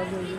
要就是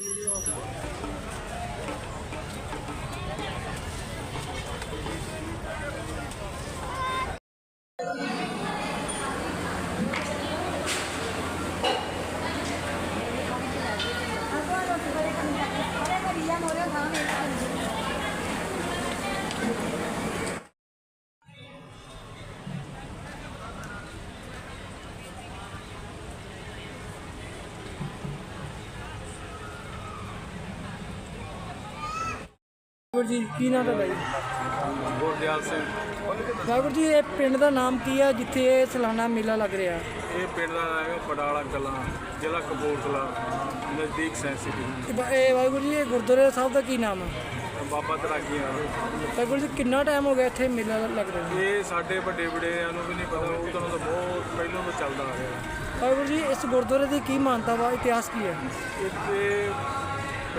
ਜੀ ਵਾਹਿਗੁਰੂ ਜੀ ਕੀ ਨਾਮ ਤੁਹਾਡਾ ਜੀ? ਗੁਰਦਿਆਲ ਸਿੰਘ। ਵਾਹਿਗੁਰੂ ਜੀ ਇਹ ਪਿੰਡ ਦਾ ਨਾਮ ਕੀ ਹੈ ਜਿੱਥੇ ਇਹ ਸਾਲਾਨਾ ਮੇਲਾ ਲੱਗ ਰਿਹਾ? ਇਹ ਪਿੰਡ ਦਾ ਨਾਮ ਹੈਗਾ ਪਡਾਲਾ ਕਲਾਂ ਜ਼ਿਲ੍ਹਾ ਕਪੂਰਥਲਾ ਨਜ਼ਦੀਕ ਸੈਂਸਿਟੀ ਇਹ ਵਾ- ਇਹ ਵਾਹਿਗੁਰੂ ਜੀ ਇਹ ਗੁਰਦੁਆਰੇ ਸਾਹਿਬ ਦਾ ਕੀ ਨਾਮ ਹੈ ਬਾਬਾ ਤਰਾਗੀਆਂ ਵਾਹਿਗੁਰੂ ਜੀ ਕਿੰਨਾ ਟਾਈਮ ਹੋ ਗਿਆ ਇੱਥੇ ਮੇਲਾ ਲੱਗ ਰਿਹਾ? ਇਹ ਸਾਡੇ ਵੱਡੇ ਵਡੇਰਿਆਂ ਨੂੰ ਵੀ ਨਹੀਂ ਪਤਾ ਉਹ ਤਾਂ ਬਹੁਤ ਪਹਿਲਾਂ ਤੋਂ ਚੱਲਦਾ ਆ ਰਿਹਾ। ਵਾਹਿਗੁਰੂ ਜੀ ਇਸ ਗੁਰਦੁਆਰੇ ਦੀ ਕੀ ਮਾਨਤਾ ਵਾ ਇਤਿਹਾਸ ਕੀ ਹੈ ਇੱਥੇ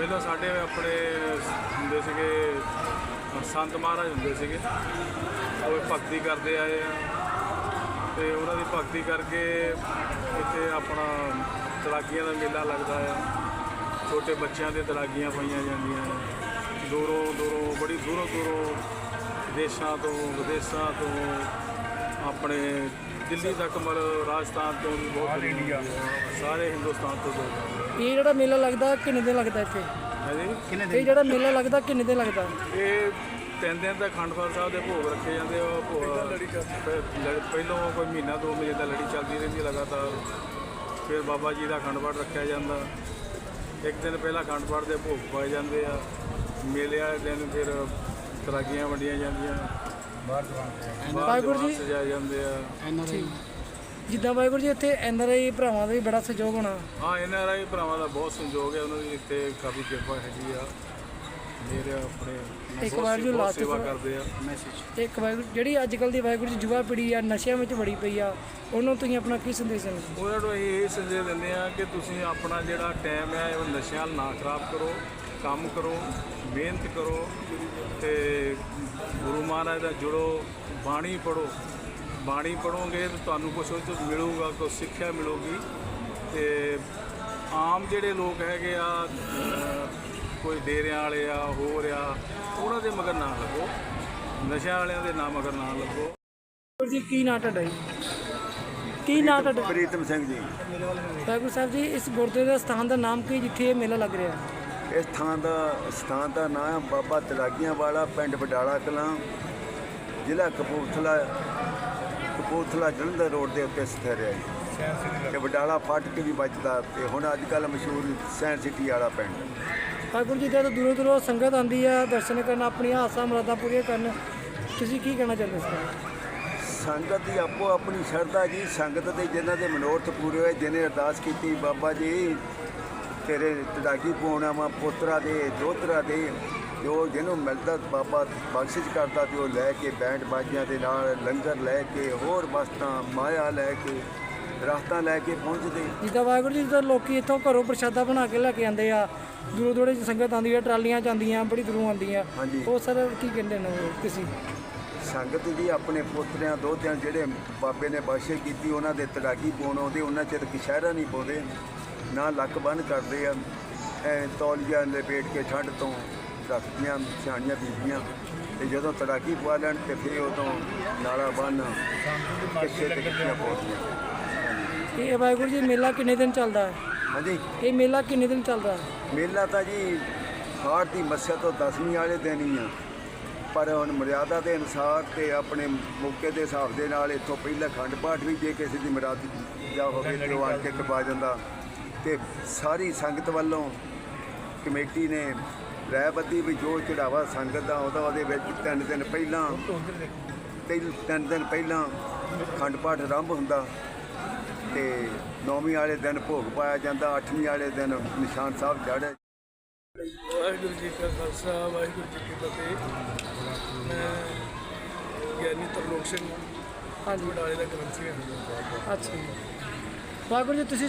ਪਹਿਲਾਂ ਸਾਡੇ ਆਪਣੇ ਹੁੰਦੇ ਸੀਗੇ ਸੰਤ ਮਹਾਰਾਜ ਹੁੰਦੇ ਸੀਗੇ। ਉਹ ਭਗਤੀ ਕਰਦੇ ਆਏ ਆ। ਤੇ ਉਹਨਾਂ ਦੀ ਭਗਤੀ ਕਰਕੇ ਇੱਥੇ ਆਪਣਾ ਤਲਾਕੀਆਂ ਦਾ ਮੇਲਾ ਲੱਗਦਾ ਆ। ਛੋਟੇ ਬੱਚਿਆਂ ਦੇ ਤਲਾਕੀਆਂ ਪਾਈਆਂ ਜਾਂਦੀਆਂ ਨੇ। ਦੂਰੋਂ ਦੂਰੋਂ, ਬੜੀ ਦੂਰੋਂ ਦੂਰੋਂ ਦੇਸ਼ਾਂ ਤੋਂ, ਵਿਦੇਸ਼ਾਂ ਤੋਂ ਆਪਣੇ ਦਿੱਲੀ ਤੱਕ ਮਤਲਬ ਰਾਜਸਥਾਨ ਤੋਂ ਵੀ ਬਹੁਤ ਇੰਡੀਆ ਸਾਰੇ ਹਿੰਦੁਸਤਾਨ ਤੋਂ ਲੋਕ ਇਹ ਜਿਹੜਾ ਮੇਲਾ ਲੱਗਦਾ ਕਿੰਨੇ ਦਿਨ ਲੱਗਦਾ ਇੱਥੇ? ਹੈ ਜੀ ਇਹ ਜਿਹੜਾ ਮੇਲਾ ਲੱਗਦਾ ਕਿੰਨੇ ਦਿਨ ਲੱਗਦਾ? ਇਹ ਤਿੰਨ ਦਿਨ ਤੱਕ ਖੰਡਪਾਲ ਸਾਹਿਬ ਦੇ ਭੋਗ ਰੱਖੇ ਜਾਂਦੇ ਆ। ਉਹ ਭੋਗ ਪਹਿ- ਪਹਿਲੋਂ ਕੋਈ ਮਹੀਨਾ ਦੋ ਮਹੀਨੇ ਦਾ ਲੜੀ ਚੱਲਦੀ ਰਹਿੰਦੀ ਹੈ ਲਗਾਤਾਰ। ਫਿਰ ਬਾਬਾ ਜੀ ਦਾ ਅਖੰਡ ਪਾਠ ਰੱਖਿਆ ਜਾਂਦਾ। ਇੱਕ ਦਿਨ ਪਹਿਲਾਂ ਅਖੰਡ ਪਾਠ ਦੇ ਭੋਗ ਪਾਏ ਜਾਂਦੇ ਆ। ਮੇਲੇ ਵਾਲੇ ਦਿਨ ਫਿਰ ਤਰਾਗੀਆਂ ਵੰਡੀਆਂ ਜਾਂਦੀਆਂ। ਬਾਹਰ ਵਾਹਿਗੁਰੂ ਜੀ। ਸਜਾਏ ਜਾਂਦੇ ਆ। ਜਿੱਦਾਂ ਵਾਹਿਗੁਰੂ ਜੀ ਇੱਥੇ ਐਨਆਰਆਈ ਭਰਾਵਾਂ ਦਾ ਵੀ ਬੜਾ ਸਹਿਯੋਗ ਹੋਣਾ। ਹਾਂ ਰਾਹੀਂ ਭਰਾਵਾਂ ਦਾ ਬਹੁਤ ਸੰਯੋਗ ਹੈ। ਉਹਨਾਂ ਦੀ ਇੱਥੇ ਕਾਫੀ ਕਿਰਪਾ ਹੈਗੀ ਆ। ਮੇਰੇ ਆਪਣੇ ਇੱਕ ਵਾਰ ਜੋ ਲਾਸਟ ਸੇਵਾ ਕਰਦੇ ਆ। ਇੱਕ ਵਾਹਿਗੁਰੂ ਜਿਹੜੀ ਅੱਜ ਕੱਲ ਦੀ ਵਾਹਿਗੁਰੂ ਜੀ ਯੁਵਾ ਪੀੜ੍ਹੀ ਆ ਨਸ਼ਿਆਂ ਵਿੱਚ ਵੜੀ ਪਈ ਆ ਉਹਨੂੰ ਤੁਸੀਂ ਆਪਣਾ ਕੀ ਸੰਦੇਸ਼ ਦੇਣਾ? ਉਹਨਾਂ ਨੂੰ ਇਹ ਸੰਦੇਸ਼ ਦਿੰਦੇ ਆ ਕਿ ਤੁਸੀਂ ਆਪਣਾ ਜਿਹੜਾ ਟਾਈਮ ਹੈ ਉਹ ਨਸ਼ਿਆਂ ਨਾਲ ਨਾ ਖਰਾਬ ਕਰੋ। ਕੰਮ ਕਰੋ ਮਿਹਨਤ ਕਰੋ ਤੇ ਗੁਰੂ ਮਹਾਰਾਜ ਦਾ ਜੁੜੋ ਬਾਣੀ ਪੜੋ ਬਾਣੀ ਪੜੋਗੇ ਤਾਂ ਤੁਹਾਨੂੰ ਕੁਝ ਉਹ ਤੋਂ ਮਿਲੂਗਾ ਕੁਝ ਸਿੱਖਿਆ ਮਿਲੂਗੀ। ਤੇ ਆਮ ਜਿਹੜੇ ਲੋਕ ਹੈਗੇ ਆ ਕੋਈ ਡੇਰਿਆਂ ਵਾਲੇ ਆ ਹੋਰ ਆ ਉਹਨਾਂ ਦੇ ਮਗਰ ਨਾ ਲੱਗੋ। ਨਸ਼ਿਆਂ ਵਾਲਿਆਂ ਦੇ ਨਾ ਮਗਰ ਨਾ ਲੱਗੋ। ਜੀ ਕੀ ਨਾਂ ਤੁਹਾਡਾ ਜੀ? ਕੀ ਨਾਂ ਤੁਹਾਡਾ? ਪ੍ਰੀਤਮ ਸਿੰਘ ਜੀ। ਵਾਹਿਗੁਰੂ ਸਾਹਿਬ ਜੀ ਇਸ ਗੁਰਦੁਆਰੇ ਦਾ ਸਥਾਨ ਦਾ ਨਾਮ ਕੀ ਜਿੱਥੇ ਇਹ ਮੇਲਾ ਲੱਗ ਰਿਹਾ? ਇਸ ਥਾਂ ਦਾ ਸਥਾਨ ਦਾ ਨਾਮ ਹੈ ਬਾਬਾ ਤਲਾਗੀਆਂ ਵਾਲਾ ਪਿੰਡ ਬਡਾਲਾ ਕਲਾਂ ਜ਼ਿਲ੍ਹਾ ਕਪੂਰਥਲਾ ਕਪੂਰਥਲਾ ਜਲੰਧਰ ਰੋਡ ਦੇ ਉੱਤੇ ਸਥਿਤ ਹੈ ਜੀ। ਤੇ ਬਡਾਲਾ ਫਾਟਕ ਵੀ ਬਚਦਾ ਤੇ ਹੁਣ ਅੱਜ ਕੱਲ ਮਸ਼ਹੂਰ ਸੈਂਟ ਸਿਟੀ ਵਾਲਾ ਪਿੰਡ। ਵਾਹਿਗੁਰੂ ਜੀ ਜਦੋਂ ਦੂਰੋਂ ਦੂਰੋਂ ਸੰਗਤ ਆਉਂਦੀ ਆ ਦਰਸ਼ਨ ਕਰਨ ਆਪਣੀਆਂ ਆਸਾਂ ਮੁਰਾਦਾਂ ਪੂਰੀਆਂ ਕਰਨ। ਤੁਸੀਂ ਕੀ ਕਹਿਣਾ ਚਾਹੁੰਦੇ ਇਸ ਸੰਗਤ ਦੀ ਆਪੋ ਆਪਣੀ ਸ਼ਰਧਾ ਜੀ ਸੰਗਤ ਦੇ ਜਿਨ੍ਹਾਂ ਦੇ ਮਨੋਰਥ ਪੂਰੇ ਹੋਏ ਜਿਹਨੇ ਅਰਦਾਸ ਕੀਤੀ ਬਾਬਾ ਜੀ ਤੇਰੇ ਤੜਾਗੀ ਪੂਰਨਾ ਮਾ ਪੁੱਤਰਾ ਦੇ ਦੋਤਰਾ ਦੇ ਜੋ ਜਿਹਨੂੰ ਮਿਲਦਾ ਬਾਬਾ ਬਖਸ਼ਿਸ਼ ਕਰਦਾ ਤੇ ਉਹ ਲੈ ਕੇ ਬੈਂਡ ਬਾਜੀਆਂ ਦੇ ਨਾਲ ਲੰਗਰ ਲੈ ਕੇ ਹੋਰ ਵਸਤਾਂ ਮਾਇਆ ਲੈ ਕੇ ਦਰਖਤਾਂ ਲੈ ਕੇ ਪਹੁੰਚਦੇ। ਜਿੱਦਾਂ ਵਾਹਿਗੁਰੂ ਜੀ ਜਦੋਂ ਲੋਕੀ ਇੱਥੋਂ ਘਰੋਂ ਪ੍ਰਸ਼ਾਦਾ ਬਣਾ ਕੇ ਲੈ ਕੇ ਆਉਂਦੇ ਆ ਦੂਰੋਂ ਦੂਰੋਂ ਸੰਗਤ ਆਉਂਦੀ ਆ ਟਰਾਲੀਆਂ ਜਾਂਦੀਆਂ ਬੜੀ ਦੂਰੋਂ ਆਉਂਦੀਆਂ ਹਾਂਜੀ। ਉਹ ਸਰ ਕੀ ਕਹਿੰਦੇ ਨੇ ਤੁਸੀਂ? ਸੰਗਤ ਦੀ ਆਪਣੇ ਪੁੱਤਰਿਆਂ ਦੋਤਿਆਂ ਜਿਹੜੇ ਬਾਬੇ ਨੇ ਬਖਸ਼ਿਸ਼ ਕੀਤੀ ਉਹਨਾਂ ਦੇ ਤੜਾਗੀ ਪਾਉਣ ਆਉਂਦੇ ਉਹਨਾਂ ਚਿਰ ਕਸ਼ਹਿਰਾ ਨਹੀਂ ਪਾਉਂਦੇ। ਨਾ ਲੱਕ ਬੰਨ ਕਰਦੇ ਆ ਐ ਤੌਲੀਆ ਲਪੇਟ ਕੇ ਠੰਡ ਤੋਂ ਰੱਖਦੀਆਂ ਸਿਆਣੀਆਂ ਬੀਬੀਆਂ। ਤੇ ਜਦੋਂ ਤੜਾਕੀ ਪਵਾ ਲੈਣ ਤੇ ਫਿਰ ਉਦੋਂ ਨਾਲਾ ਬੰਨ ਕਿੱਸੇ ਤੇ ਕਿੱਸੀਆਂ ਪਾਉਂਦੀਆਂ ਇਹ ਵਾਹਿਗੁਰੂ ਜੀ ਮੇਲਾ ਕਿੰਨੇ ਦਿਨ ਚੱਲਦਾ ਹੈ? ਹਾਂਜੀ। ਇਹ ਮੇਲਾ ਕਿੰਨੇ ਦਿਨ ਚੱਲਦਾ ਹੈ? ਮੇਲਾ ਤਾਂ ਜੀ ਹਾੜ ਦੀ ਮੱਸਿਆ ਤੋਂ ਦਸਵੀਂ ਵਾਲੇ ਦਿਨ ਹੀ ਆ। ਪਰ ਹੁਣ ਮਰਿਆਦਾ ਦੇ ਅਨੁਸਾਰ ਤੇ ਆਪਣੇ ਮੌਕੇ ਦੇ ਹਿਸਾਬ ਦੇ ਨਾਲ ਇੱਥੋਂ ਪਹਿਲਾਂ ਖੰਡ ਪਾਠ ਵੀ ਜੇ ਕਿਸੇ ਦੀ ਮਰਾਦ ਜਾ ਹੋਵੇ ਤੇ ਉਹ ਆਣ ਕੇ ਕਰਵਾ ਜਾਂਦਾ ਤੇ ਸਾਰੀ ਸੰਗਤ ਵੱਲੋਂ ਕਮੇਟੀ ਨੇ ਰਾਇਬੱਦੀ ਵੀ ਜੋ ਚੜਾਵਾ ਸੰਗਤ ਦਾ ਉਹਦਾ ਉਹਦੇ ਵਿੱਚ ਤਿੰਨ ਦਿਨ ਪਹਿਲਾਂ ਤਿੰਨ ਤਿੰਨ ਦਿਨ ਪਹਿਲਾਂ ਖੰਡ ਪਾਠ ਆਰੰਭ ਹੁੰਦਾ ਤੇ ਨੌਵੀਂ ਵਾਲੇ ਦਿਨ ਭੋਗ ਪਾਇਆ ਜਾਂਦਾ ਅੱਠਵੀਂ ਵਾਲੇ ਦਿਨ ਨਿਸ਼ਾਨ ਸਾਹਿਬ ਚੜ੍ਹੇ ਵਾਹਿਗੁਰੂ ਜੀ ਕਾ ਖਾਲਸਾ ਵਾਹਿਗੁਰੂ ਜੀ ਕੀ ਫਤਿਹ। ਮੈਂ ਗਿਆਨੀ ਤਰਲੋਕ ਸਿੰਘ ਹਾਂਜੀ। ਬਡਾਲੇ ਦਾ ਗ੍ਰੰਥੀ ਹਾਂ। ਅੱਛਾ ਜੀ। ਵਾਹਿਗੁਰੂ ਜੀ ਤੁਸੀਂ